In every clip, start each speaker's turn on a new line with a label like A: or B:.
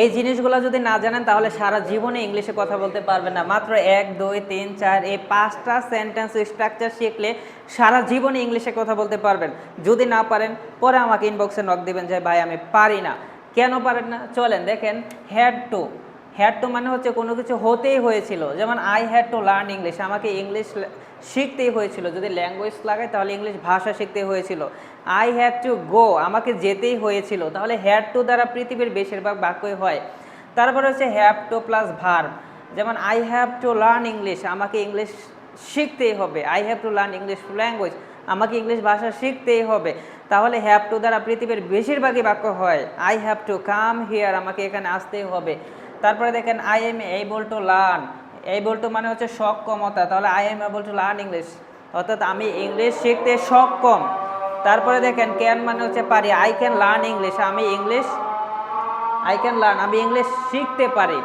A: এই জিনিসগুলো যদি না জানেন, তাহলে সারা জীবনে ইংলিশে কথা বলতে পারবেন না। মাত্র এক, দুই, তিন, চার, এই পাঁচটা সেন্টেন্স স্ট্রাকচার শিখলে সারা জীবনে ইংলিশে কথা বলতে পারবেন। যদি না পারেন, পরে আমাকে ইনবক্সে নক দেবেন যে, ভাই, আমি পারি না। কেন পারেন না? চলেন দেখেন হ্যাড টু হ্যাড টু মানে হচ্ছে কোনো কিছু হতেই হয়েছিল। যেমন I had to learn English আমাকে ইংলিশ শিখতেই হয়েছিল। যদি ল্যাঙ্গুয়েজ লাগাই, তাহলে ইংলিশ ভাষা শিখতে হয়েছিল। আই হ্যাড টু গো আমাকে যেতেই হয়েছিল। তাহলে হ্যাড টু দ্বারা পৃথিবীর বেশিরভাগ বাক্যই হয়। তারপরে হচ্ছে হ্যাভ টু প্লাস ভার্ব যেমন I have to learn English আমাকে ইংলিশ শিখতেই হবে। I have to learn English language আমাকে ইংলিশ ভাষা শিখতেই হবে। তাহলে হ্যাভ টু দ্বারা পৃথিবীর বেশিরভাগই বাক্য হয়। I have to come here আমাকে এখানে আসতেই হবে। তারপরে দেখেন I am able to learn able to মানে হচ্ছে সক্ষমতা। তাহলে I am able to learn English অর্থাৎ, আমি ইংলিশ শিখতে সক্ষম। তারপরে দেখেন ক্যান মানে হচ্ছে পারি। আই ক্যান লার্ন ইংলিশ আমি ইংলিশ আই ক্যান লার্ন আমি ইংলিশ শিখতে পারি।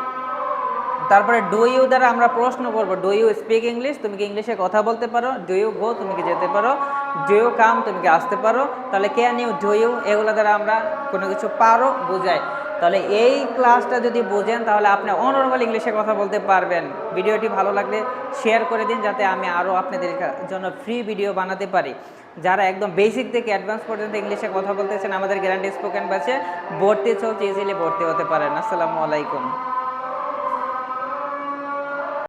A: তারপরে ডু ইউ দ্বারা আমরা প্রশ্ন করব। ডু ইউ স্পিক ইংলিশ তুমি কি ইংলিশে কথা বলতে পারো? ডু ইউ গো তুমি কি যেতে পারো? ডু ইউ কাম তুমি কি আসতে পারো? তাহলে ক্যান ইউ ডু ইউ এগুলো দ্বারা আমরা কোনো কিছু পারো, বোঝাই। তাহলে এই ক্লাসটা যদি বোঝেন, তাহলে আপনি অনর্মাল ইংলিশে কথা বলতে পারবেন। ভিডিওটি ভালো লাগলে শেয়ার করে দিন, যাতে আমি আরও আপনাদের জন্য ফ্রি ভিডিও বানাতে পারি। যারা একদম বেসিক থেকে অ্যাডভান্স পর্যন্ত ইংলিশে কথা বলতেছেন, আমাদের গ্যারান্টি স্পোকেন বাসে ভর্তি চলছে ইজিলি ভর্তি হতে পারেন। আসসালামু আলাইকুম।